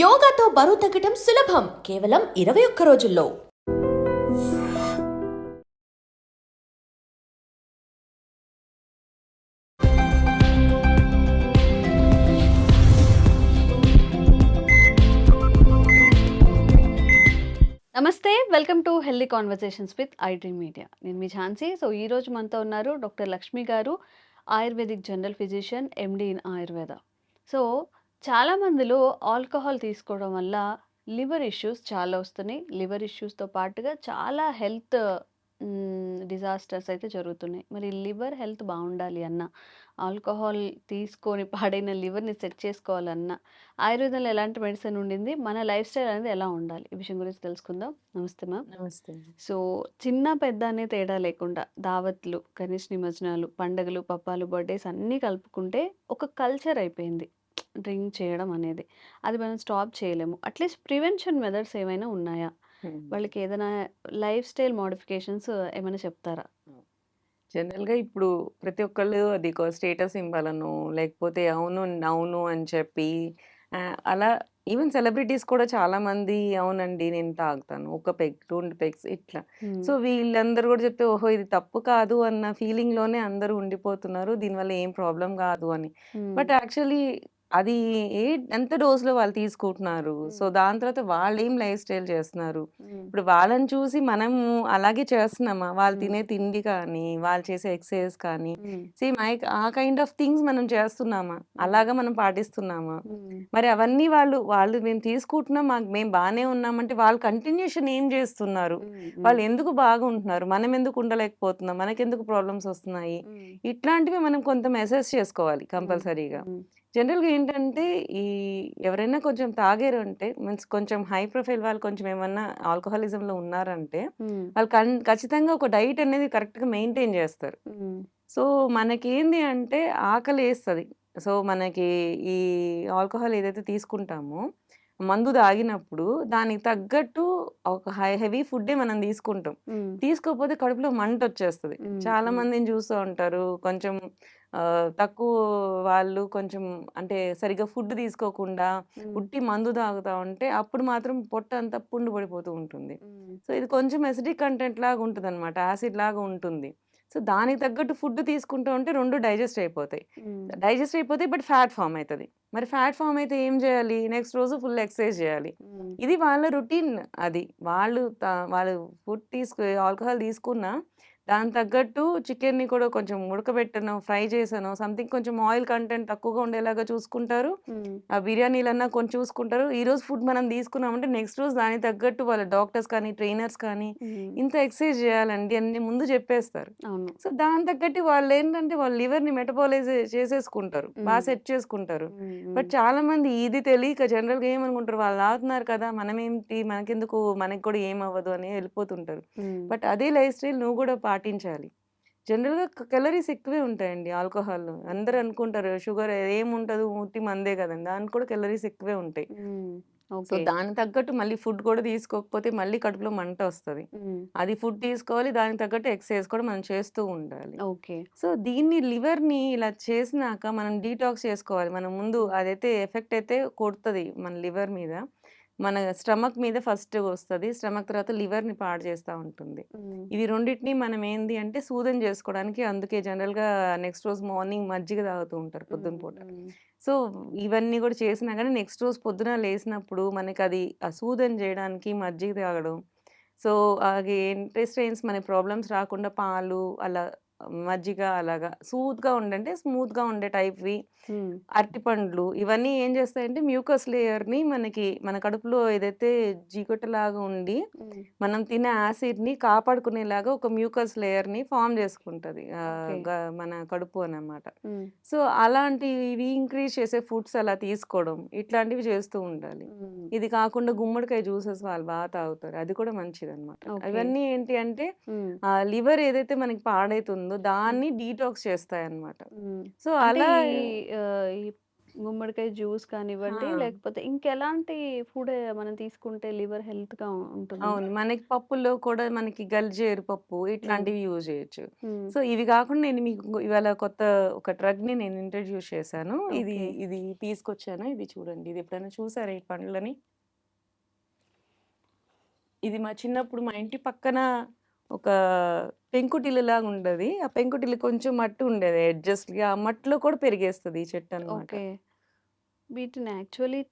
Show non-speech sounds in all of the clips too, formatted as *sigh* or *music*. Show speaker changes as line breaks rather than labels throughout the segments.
యోగాతో బరువు తగ్గటం సులభం. కేవలం ఇరవై ఒక్క రోజుల్లో.
నమస్తే welcome to healthy conversations with I dream media. నేను మీ ఝాన్సీ. సో ఈ రోజు మనతో ఉన్నారు డాక్టర్ లక్ష్మి గారు ayurvedic general physician MD in Ayurveda. So చాలా మందిలో ఆల్కహాల్ తీసుకోవడం వల్ల లివర్ ఇష్యూస్ చాలా వస్తున్నాయి. లివర్ ఇష్యూస్తో పాటుగా చాలా హెల్త్ డిజాస్టర్స్ అయితే జరుగుతున్నాయి. మరి లివర్ హెల్త్ బాగుండాలి అన్న ఆల్కహాల్ తీసుకొని పాడైన లివర్ని సెట్ చేసుకోవాలన్నా ఆయుర్వేదంలో ఎలాంటి మెడిసిన్ ఉండింది? మన లైఫ్ స్టైల్ అనేది ఎలా ఉండాలి? ఈ విషయం గురించి తెలుసుకుందాం. నమస్తే మ్యామ్.
నమస్తే
సో చిన్న పెద్ద అనే తేడా లేకుండా దావత్లు గణేష్ నిమజ్జనాలు పండగలు పప్పాలు బర్త్డేస్ అన్నీ కలుపుకుంటే ఒక కల్చర్ అయిపోయింది. డ్రింక్ చేయడం అనేది. అది మనం స్టాప్ చేయలేము. అట్లీస్ట్ ప్రివెన్షన్ మెథడ్స్ ఏమైనా ఉన్నాయా? వాళ్ళకి ఏదైనా లైఫ్ స్టైల్ మోడిఫికేషన్స్ ఏమైనా చెప్తారా?
జనరల్గా ఇప్పుడు ప్రతి ఒక్కళ్ళు అది స్టేటస్ ఇవ్వాలను లేకపోతే అవును అవును అని చెప్పి అలా ఈవెన్ సెలబ్రిటీస్ కూడా చాలా మంది అవునండి నేను తాగుతాను ఒక పెగ్ రెండు పెగ్స్ ఇట్లా. సో వీళ్ళందరూ కూడా చెప్తే ఓహో ఇది తప్పు కాదు అన్న ఫీలింగ్లోనే అందరూ ఉండిపోతున్నారు దీనివల్ల ఏం ప్రాబ్లం కాదు అని. బట్ యాక్చువల్లీ అది ఏ ఎంత డోస్లో వాళ్ళు తీసుకుంటున్నారు? సో దాని తర్వాత వాళ్ళు ఏం లైఫ్ స్టైల్ చేస్తున్నారు? ఇప్పుడు వాళ్ళని చూసి మనం అలాగే చేస్తున్నామా? వాళ్ళు. తినే తిండి కానీ వాళ్ళు చేసే ఎక్సర్సైజ్ కానీ సేమ్ ఆ కైండ్ ఆఫ్ థింగ్స్ మనం చేస్తున్నామా? అలాగా మనం పాటిస్తున్నామా? మరి అవన్నీ వాళ్ళు వాళ్ళు మేము తీసుకుంటున్నాం మాకు మేము బాగానే ఉన్నామంటే వాళ్ళు కంటిన్యూషన్ ఏం చేస్తున్నారు? వాళ్ళు ఎందుకు బాగుంటున్నారు? మనం ఎందుకు ఉండలేకపోతున్నాం? మనకెందుకు ప్రాబ్లమ్స్ వస్తున్నాయి? ఇట్లాంటివి మనం కొంత మెసేజ్ చేసుకోవాలి కంపల్సరీగా. జనరల్గా ఏంటంటే ఈ ఎవరైనా కొంచెం తాగారు అంటే మీన్స్ కొంచెం హై ప్రొఫైల్ వాళ్ళు కొంచెం ఏమన్నా ఆల్కహాలిజంలో ఉన్నారంటే వాళ్ళు కన్ ఖచ్చితంగా ఒక డైట్ అనేది కరెక్ట్గా మెయింటైన్ చేస్తారు. సో మనకేంది అంటే ఆకలి వేస్తుంది సో మనకి ఈ ఆల్కహాల్ ఏదైతే తీసుకుంటామో మందు తాగినప్పుడు దానికి తగ్గట్టు ఒక హై హెవీ ఫుడ్డే మనం తీసుకుంటాం. తీసుకోకపోతే కడుపులో మంట వచ్చేస్తుంది చాలా మందిని చూస్తూ ఉంటారు. కొంచెం తక్కువ వాళ్ళు కొంచెం అంటే సరిగ్గా ఫుడ్ తీసుకోకుండా ఉట్టి మందు తాగుతా ఉంటే అప్పుడు మాత్రం పొట్ట అంతా పుండు పడిపోతూ ఉంటుంది సో ఇది కొంచెం ఎసిడిక్ కంటెంట్ లాగా ఉంటుంది అనమాట యాసిడ్ లాగా ఉంటుంది. సో దానికి తగ్గట్టు ఫుడ్ తీసుకుంటూ ఉంటే రెండు డైజెస్ట్ అయిపోతాయి. డైజెస్ట్ అయిపోతే బట్ ఫ్యాట్ ఫామ్ అవుతుంది మరి ఫ్యాట్ ఫామ్ అయితే ఏం చేయాలి? నెక్స్ట్ రోజు ఫుల్ ఎక్సర్సైజ్ చేయాలి. ఇది వాళ్ళ రొటీన్ అది. వాళ్ళు వాళ్ళు ఫుడ్ తీసుకు ఆల్కహాల్ తీసుకున్నా దాని తగ్గట్టు చికెన్ని కూడా కొంచెం ఉడకబెట్టను ఫ్రై చేసాను సంథింగ్ కొంచెం ఆయిల్ కంటెంట్ తక్కువగా ఉండేలాగా చూసుకుంటారు. ఆ బిర్యానీలన్నా కొంచెం చూసుకుంటారు. ఈ రోజు ఫుడ్ మనం తీసుకున్నామంటే నెక్స్ట్ రోజు దానికి తగ్గట్టు వాళ్ళ డాక్టర్స్ కానీ ట్రైనర్స్ కానీ ఇంత ఎక్సర్సైజ్ చేయాలండి అన్ని ముందు చెప్పేస్తారు. సో దాని తగ్గట్టు వాళ్ళు ఏంటంటే వాళ్ళ లివర్ని మెటబాలైజ్ చేసేసుకుంటారు. బాగా. సెట్ చేసుకుంటారు. బట్ చాలా మంది ఇది తెలియక జనరల్గా ఏమనుకుంటారు? వాళ్ళు తాగుతున్నారు కదా మనం ఏంటి మనకెందుకు? మనకి కూడా ఏం అవ్వదు అని వెళ్ళిపోతుంటారు. బట్ అదే లైఫ్ స్టైల్ నువ్వు కూడా పాటించాలి జనరల్గా కెలరీస్ ఎక్కువే ఉంటాయండి ఆల్కహాల్ అందరూ అనుకుంటారు షుగర్ ఏముంటది ఉట్టి మందే కదండి. దానికి కూడా కెలరీస్ ఎక్కువే ఉంటాయి. సో దానికి తగ్గట్టు మళ్ళీ ఫుడ్ కూడా తీసుకోకపోతే మళ్ళీ కడుపులో మంట వస్తుంది. అది ఫుడ్ తీసుకోవాలి దానికి తగ్గట్టు ఎక్సర్సైజ్ కూడా మనం చేస్తూ ఉండాలి.
ఓకే.
సో దీన్ని లివర్ని ఇలా చేసినాక మనం డీటాక్స్ చేసుకోవాలి. మనం ముందు అదైతే ఎఫెక్ట్ అయితే కొడుతుంది మన లివర్ మీద. మన స్టమక్ మీద ఫస్ట్ వస్తుంది. స్టమక్ తర్వాత లివర్ని పాడు చేస్తూ ఉంటుంది. ఇవి రెండింటిని మనం ఏంది అంటే సూదన చేసుకోవడానికి అందుకే జనరల్గా నెక్స్ట్ రోజు మార్నింగ్ మజ్జిగ తాగుతూ ఉంటారు పొద్దున పూట. సో ఇవన్నీ కూడా చేసినా కానీ నెక్స్ట్ రోజు పొద్దున లేసినప్పుడు మనకి అది ఆ సూదన చేయడానికి మజ్జిగ తాగడం. సో అలాగే ఇంటెస్టైన్స్ మన ప్రాబ్లమ్స్ రాకుండా పాలు అలా మజ్జిగ అలాగా సూత్గా ఉండంటే స్మూత్గా ఉండే టైప్వి. అరటిపండ్లు ఇవన్నీ ఏం చేస్తాయంటే మ్యూకస్ లేయర్ని మనకి మన కడుపులో ఏదైతే జీగొట్టలాగా ఉండి మనం తినే యాసిడ్ని కాపాడుకునేలాగా ఒక మ్యూకస్ లేయర్ని ఫామ్ చేసుకుంటుంది. మన కడుపు అన్నమాట. సో అలాంటివి ఇంక్రీజ్ చేసే ఫుడ్స్ అలా తీసుకోవడం ఇట్లాంటివి చేస్తూ ఉండాలి. ఇది కాకుండా గుమ్మడికాయ జ్యూసెస్ వాళ్ళు బాగా తాగుతారు. అది కూడా మంచిది అనమాట. ఇవన్నీ ఏంటి అంటే లివర్ ఏదైతే మనకి పాడైతుందో దాన్ని డీటాక్స్ చేస్తాయి అన్నమాట సో అలా
గుమ్మడికాయ జ్యూస్ కానివ్వండి! లేకపోతే ఇంకెలాంటి ఫుడ్ మనం తీసుకుంటే లివర్ హెల్త్‌గా ఉంటుంది?
అవును. మనకి పప్పుల్లో కూడా మనకి గల్జేరు పప్పు. ఇట్లాంటివి యూజ్ చేయొచ్చు. సో, ఇవి కాకుండా నేను మీకు ఇవాళ కొత్త ఒక డ్రగ్‌ని నేను ఇంట్రొడ్యూస్ చేశాను. ఇది. ఇది తీసుకొచ్చాను. ఇది చూడండి. ఇది ఎప్పుడైనా చూసారా ఈ పండ్లని? ఇది మా చిన్నప్పుడు మా ఇంటి పక్కన ఒక పెంకుటిల్లులాగా ఉండేది. ఆ పెంకుటిల్లు కొంచెం మట్టి ఉండేది ఎడ్జస్ట్‌గా. ఆ మట్టిలో కూడా పెరిగేస్తది ఈ చెట్టన్నమాట.
ఓకే. వీటిని యాక్చువల్లీ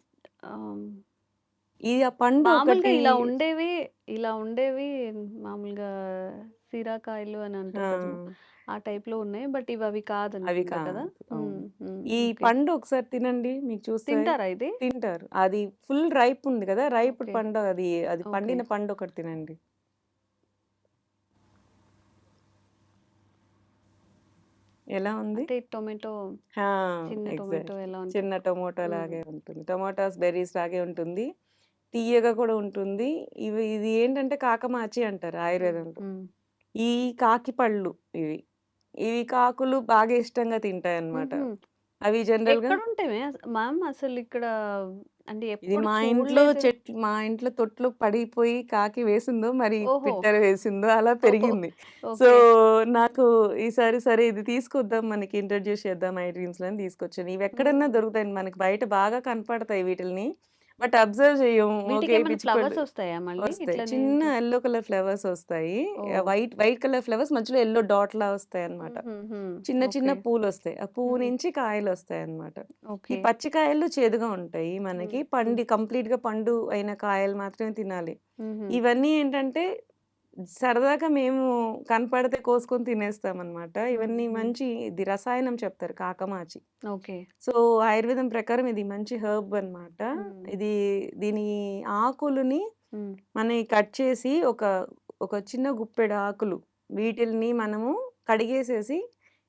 ఇది ఆ పండు
మామూలుగా
ఒకటి
ఇలా ఉండేవి ఇలా ఉండేవి మామూలుగా సీరాకాయలు అని
ఆ!
అంటారు కదా! ఆ టైప్‌లో ఉన్నాయి. బట్ ఇవి అవి
అవి
కాదనుకుంటా కదా!
అవును. ఈ
ఓకే.
పండు ఒకసారి తినండి. మీకు చూస్తే
తింటారా ఇది?
తింటారు. అది ఫుల్ రైప్ ఉంది కదా!
ఓకే.
పండు అది అది
ఓకే.
పండిన పండు ఒకటి తినండి. ఎలా ఉంది?
అంటే టొమాటో! చిన్న టొమాటో. ఎలా?
చిన్న టొమాటో. లాగే ఉంటుంది. టొమాటోస్ బెర్రీస్ లాగే ఉంటుంది. తియ్యగా కూడా ఉంటుంది. ఇవి ఇది ఏంటంటే కాకమాచి అంటారు. ఆయుర్వేదంలో. ఈ కాకి పళ్ళు ఇవి. ఇవి కాకులు బాగా ఇష్టంగా తింటాయన్నమాట.
హుహు.
అవి జనరల్‌గా
ఎక్కడుంటాయి మ్యామ్? మ్యామ్ అసలు ఇక్కడ అంటే
ఇది
ఎప్పుడు
మా ఇంట్లో
చూడలేదు.
చెట్లు మా ఇంట్లో తొట్లో పడిపోయి కాకి వేసిందో, మరి
ఓహో!
పిట్టర వేసిందో అలా! పెరిగింది. So,
okay.
నాకు ఈసారి సరే ఇది తీసుకొద్దాం మనకి ఇంట్రొడ్యూస్ చేద్దాం ఐ డ్రీమ్స్‌లో అని తీసుకొచ్చాను. ఇవెక్కడన్నా
హ్మ్.
దొరుకుతాయండి. మనకి బయట బాగా కనపడతాయి వీటిల్ని. బట్ అబ్జర్వ్
ఫ్లవర్స్ వస్తాయా మళ్ళీ?
వస్తాయి.
ఇట్లనే
చిన్న యెల్లో కలర్ ఫ్లవర్స్ వస్తాయి. వైట్ వైట్ కలర్ ఫ్లవర్స్ మధ్యలో యెల్లో డాట్‌లా వస్తాయన్నమాట.
హుహుహు.
చిన్న చిన్న
ఓకే.
పూలొస్తాయి. ఆ పువ్వు. నుంచి కాయలొస్తాయన్నమాట. ఈ
ఓకే.
పచ్చి కాయలు చేదుగా ఉంటాయి. మనకి. పండి కంప్లీట్‌గా పండు అయిన కాయలు మాత్రమే తినాలి. ఇవన్నీ ఏంటంటే సరదాగా మేము కనపడితే కోసుకొని తినేస్తామన్నమాట. ఇవన్నీ. మంచి ఇది రసాయనం చెప్తారు కాకమాచి.
ఓకే.
సో, ఆయుర్వేదం ప్రకారం ఇది మంచి హెర్బ్ అన్నమాట.
హ్మ్.
ఇది దీని ఆకులని
హ్మ్.
మనయి కట్ చేసి ఒక ఒక చిన్న గుప్పెడు ఆకులు వీటిల్ని మనము కడిగేసేసి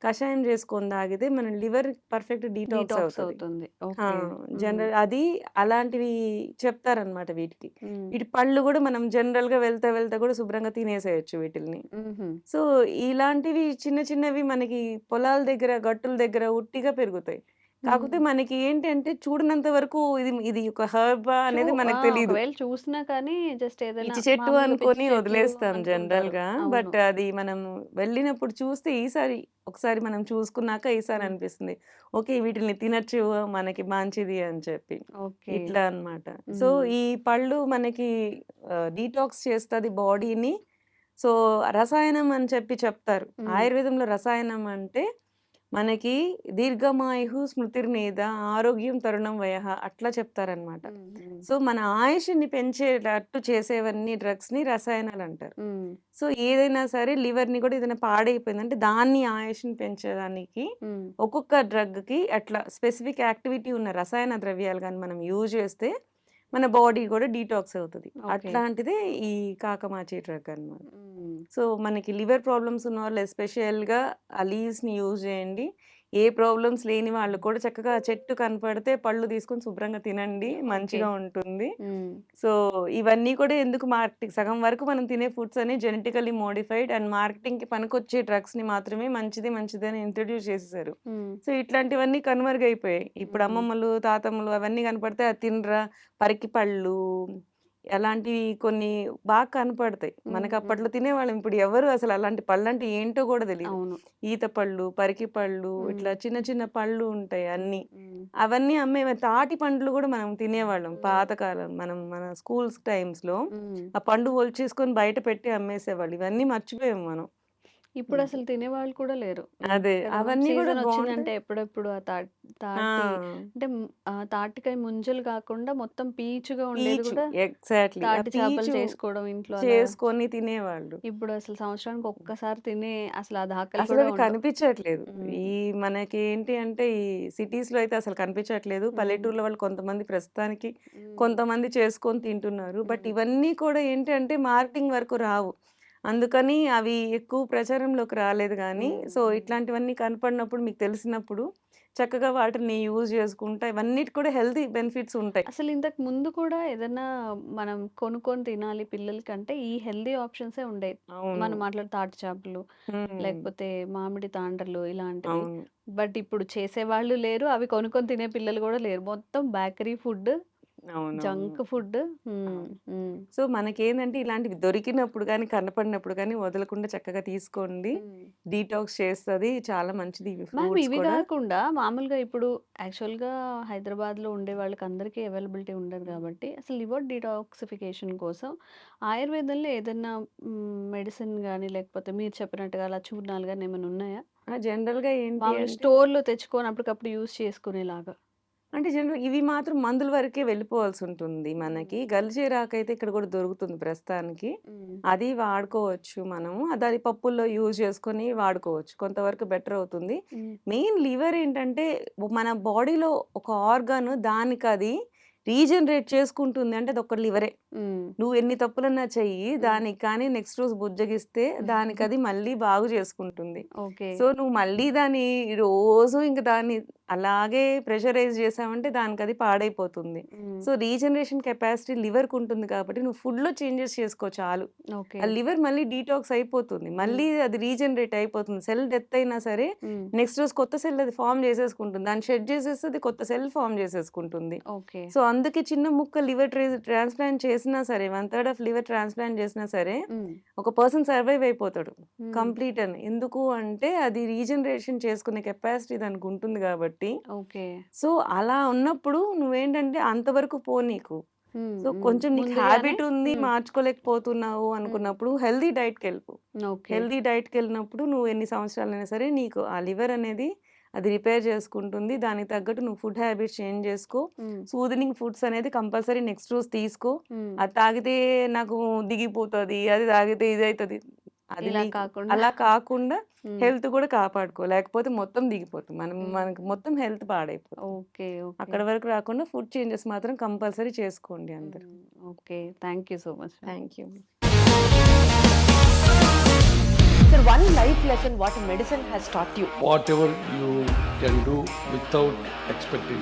కషాయం చేసుకొని తాగితే మన లివర్ పర్ఫెక్ట్ డీటాక్స్ అవుతది. జనరల్ అది అలాంటివి చెప్తారన్నమాట వీటికి. వీటి పళ్ళు కూడా మనం జనరల్‌గా వెళ్తా వెళ్తా కూడా శుభ్రంగా తినేసేయొచ్చు వీటిల్ని.
హుహు.
సో, ఇలాంటివి చిన్న చిన్నవి మనకి పొలాల దగ్గర, గట్టుల దగ్గర ఉట్టిగా పెరుగుతాయి. కాకపోతే. మనకి ఏంటి అంటే చూడనంత వరకు ఇది ఇది ఒక హెర్బా అనేది! మనకు.
ఒకవేళ చూసినా కానీ జస్ట్ ఏదైనా
చెట్టు అనుకోని వదిలేస్తాం. జనరల్‌గా.
అవును.
బట్ అది మనం వెళ్ళినప్పుడు చూస్తే ఈసారి ఒకసారి మనం చూసుకున్నాక ఈసారి. అనిపిస్తుంది. ఓకే. వీటిల్ని తినొచ్చు మనకి మంచిది అని చెప్పి.
ఓకే.
ఇట్లా అన్నమాట. సో. ఈ పళ్ళు మనకి డీటాక్స్ చేస్తది బాడీని. సో, రసాయనం అని చెప్పి చెప్తారు. ఆయుర్వేదంలో రసాయనం అంటే మనకి దీర్ఘమాయుః స్మృతిర్మేధ ఆరోగ్యం తరుణం వయః అట్లా.
హ్మ్.
సో, మన ఆయుష్‌ని పెంచేటట్టు చేసేవన్నీ డ్రగ్స్‌ని రసాయనాలంటారు.
హ్మ్.
సో, ఏదైనా సరే లివర్‌ని కూడా ఏదైనా పాడైపోయిందంటే దాన్ని ఆయుష్‌ని పెంచేదానికి. ఒక్కొక్క డ్రగ్‌కి అట్లా స్పెసిఫిక్ యాక్టివిటీ ఉన్న రసాయన ద్రవ్యాలు గాని మనం యూజ్ చేస్తే మన బాడీ కూడా డీటాక్స్ అవుతది. అట్లాంటిదే ఈ కాకమాచి డ్రగ్ అన్నమాట.
హ్మ్.
సో, మనకి లివర్ ప్రాబ్లమ్స్ ఉన్నవాళ్ళు ఎస్పెషల్‌గా ఆ లీవ్స్‌ని యూజ్ చేయండి. ఏ ప్రాబ్లమ్స్ లేని వాళ్ళు కూడా చక్కగా చెట్టు కనపడితే పళ్ళు తీసుకొని శుభ్రంగా తినండి. మంచిగా ఉంటుంది. సో, ఇవన్నీ కూడా ఎందుకు మార్కెటింగ్ సగం వరకు మనం తినే ఫుడ్స్ అన్ని జెనెటికల్లీ మోడిఫైడ్ అండ్ మార్కెటింగ్‌కి పనికొచ్చే డ్రగ్స్‌ని మాత్రమే మంచిది, మంచిది అని ఇంట్రొడ్యూస్ చేసేసారు. సో, ఇట్లాంటివన్నీ కనుమరుగైపోయాయి. ఇప్పుడు
హ్మ్.
అమ్మమ్మలు, తాతమ్మలు అవన్నీ కనపడితే అది తినరా, పరికి పళ్ళు అలాంటివి కొన్ని బాగా కనపడతాయి. మనకి. అప్పట్లో తినేవాళ్ళం. ఇప్పుడు ఎవరు అసలు అలాంటి పళ్ళంటే ఏంటో కూడా.
అవును.
ఈత పళ్ళు, పరికి పళ్ళు ఇట్లా. చిన్న చిన్న పళ్ళు ఉంటాయి అన్నీ. అవన్నీ అమ్మేవారు. తాటి పండ్లు కూడా మనం తినేవాళ్ళం. పాతకాలం. మనం మన స్కూల్స్ టైమ్స్‌లో
హ్మ్.
ఆ పండు ఒలిచేసుకొని బయట పెట్టి అమ్మేసేవాళ్ళు. ఇవన్నీ మర్చిపోయాం మనం.
ఇప్పుడు. అసలు తినేవాళ్ళు కూడా లేరు.
అదే. అవన్నీ కూడా
వచ్చిందంటే. ఎప్పుడెప్పుడు ఆ అంటే తాటికాయ ముంజలు కాకుండా మొత్తం పీచుగా ఉండేది కూడా
ఎగ్జాక్ట్‌లీ. ఆ
తాటి చేపలు చేసుకోవడం ఇంట్లో.
చేసుకొని తినేవాళ్ళు.
ఇప్పుడు అసలు సంవత్సరానికి ఒక్కసారి తినే అసలు ఆ దాఖలు.
కనిపించట్లేదు. ఈ మనకి ఏంటి అంటే ఈ సిటీస్‌లో అయితే అసలు కనిపించట్లేదు. పల్లెటూర్ల వాళ్ళు కొంతమంది ప్రస్తుతానికి. కొంతమంది చేసుకొని తింటున్నారు. బట్. ఇవన్నీ కూడా ఏంటి అంటే మార్కెటింగ్ వరకు రావు. అందుకని అవి ఎక్కువ ప్రచారంలోకి రాలేదు
హ్మ్.
సో. ఇట్లాంటివన్నీ కనపడినప్పుడు మీకు తెలిసినప్పుడు చక్కగా వాటిని యూజ్ చేసుకుంటా ఇవన్నిటి కూడా హెల్తీ బెనిఫిట్స్ ఉంటాయి.
అసలు ఇంతకు ముందు కూడా ఏదన్నా మనం కొనుక్కొని తినాలి పిల్లలకి అంటే ఈ హెల్దీ ఆప్షన్సే ఉండేవి. మనం మాట్లాడే తాటి చేపలు లేకపోతే మామిడి తాండ్రలు ఇలాంటివి. బట్ ఇప్పుడు చేసేవాళ్ళు లేరు అవి కొనుక్కొని తినే పిల్లలు కూడా లేరు. మొత్తం bakery food junk food
so మనకేందంటే ఇలాంటివి దొరికినప్పుడు కానీ కనపడినప్పుడు కానీ వదలకుండా చక్కగా తీసుకోండి. డీటాక్స్ చేస్తుంది. చాలా మంచిది ఇవి
కాకుండా మామూలుగా ఇప్పుడు యాక్చువల్గా హైదరాబాద్లో ఉండే వాళ్ళకి అందరికీ అవైలబిలిటీ ఉండదు కాబట్టి అసలు లివర్ డిటాక్సిఫికేషన్ కోసం ఆయుర్వేదంలో ఏదైనా మెడిసిన్ కానీ లేకపోతే మీరు చెప్పినట్టుగా అలా చూర్ణాలు కానీ ఏమైనా ఉన్నాయా?
జనరల్గా ఏంటి
స్టోర్లో తెచ్చుకొని అప్పటికప్పుడు యూస్ చేసుకునేలాగా.
అంటే జనరల్ ఇవి మాత్రం మందుల వరకే వెళ్ళిపోవాల్సి ఉంటుంది మనకి గలిజేరాకు అయితే ఇక్కడ కూడా దొరుకుతుంది ప్రస్తుతానికి. అది వాడుకోవచ్చు మనము. అది పప్పుల్లో యూజ్ చేసుకొని వాడుకోవచ్చు. కొంతవరకు బెటర్ అవుతుంది. మెయిన్ లివర్ ఏంటంటే మన బాడీలో ఒక ఆర్గాన్ దానికి అది రీజనరేట్ చేసుకుంటుంది అంటే అది ఒక లివరే నువ్వు ఎన్ని తప్పులన్నా చెయ్యి దానికి కానీ నెక్స్ట్ రోజు బుజ్జగిస్తే దానికి *laughs* అది మళ్ళీ బాగు చేసుకుంటుంది.
ఓకే.
సో నువ్వు మళ్ళీ దాన్ని రోజు ఇంక దాన్ని అలాగే ప్రెషరైజ్ చేసావంటే దానికి అది పాడైపోతుంది సో రీజనరేషన్ కెపాసిటీ లివర్కి ఉంటుంది కాబట్టి నువ్వు ఫుడ్లో చేంజెస్ చేసుకో చాలు. ఆ లివర్ మళ్ళీ డీటాక్స్ అయిపోతుంది. మళ్ళీ అది రీజనరేట్ అయిపోతుంది. సెల్ డెత్ అయినా సరే నెక్స్ట్ రోజు కొత్త సెల్ అది ఫామ్ చేసేసుకుంటుంది. దాన్ని షెడ్ చేసేస్తే అది కొత్త సెల్ ఫామ్ చేసేసుకుంటుంది. సో అందుకే చిన్న ముక్క లివర్ ట్రాన్స్ప్లాంట్ చేసినా సరే one third of liver transplant చేసినా సరే ఒక పర్సన్ సర్వైవ్ అయిపోతాడు. కంప్లీట్ అని. ఎందుకు అంటే అది రీజనరేషన్ చేసుకునే కెపాసిటీ దానికి ఉంటుంది కాబట్టి.
ఓకే.
సో అలా ఉన్నప్పుడు నువ్వేంటంటే అంతవరకు పో నీకు. సో కొంచెం నీకు హ్యాబిట్ ఉంది మార్చుకోలేకపోతున్నావు అనుకున్నప్పుడు హెల్దీ డైట్కి వెళ్ళిపో.
ఓకే.
హెల్దీ డైట్కి వెళ్ళినప్పుడు నువ్వు ఎన్ని సంవత్సరాలైనా సరే నీకు ఆ లివర్ అనేది అది రిపేర్ చేసుకుంటుంది. దానికి తగ్గట్టు నువ్వు ఫుడ్ హ్యాబిట్స్ చేంజ్ చేసుకో. సూదనింగ్ ఫుడ్స్ అనేది కంపల్సరీ నెక్స్ట్ రోజు తీసుకో. అది తాగితే నాకు దిగిపోతుంది అది తాగితే ఇది అవుతుంది
ఇలా
నీకు
కాకుండా
అలా కాకుండా. హెల్త్ కూడా కాపాడుకో లేకపోతే మొత్తం దిగిపోతుంది మనం. మనకు మొత్తం హెల్త్ పాడైపోతుంది
ఓకే ఓకే
అక్కడ వరకు రాకుండా ఫుడ్ చేంజెస్ మాత్రం కంపల్సరీ చేసుకోండి అందరు
okay thank you so much
thank you
Sir, one life lesson what medicine has taught you.
whatever you can do without expecting.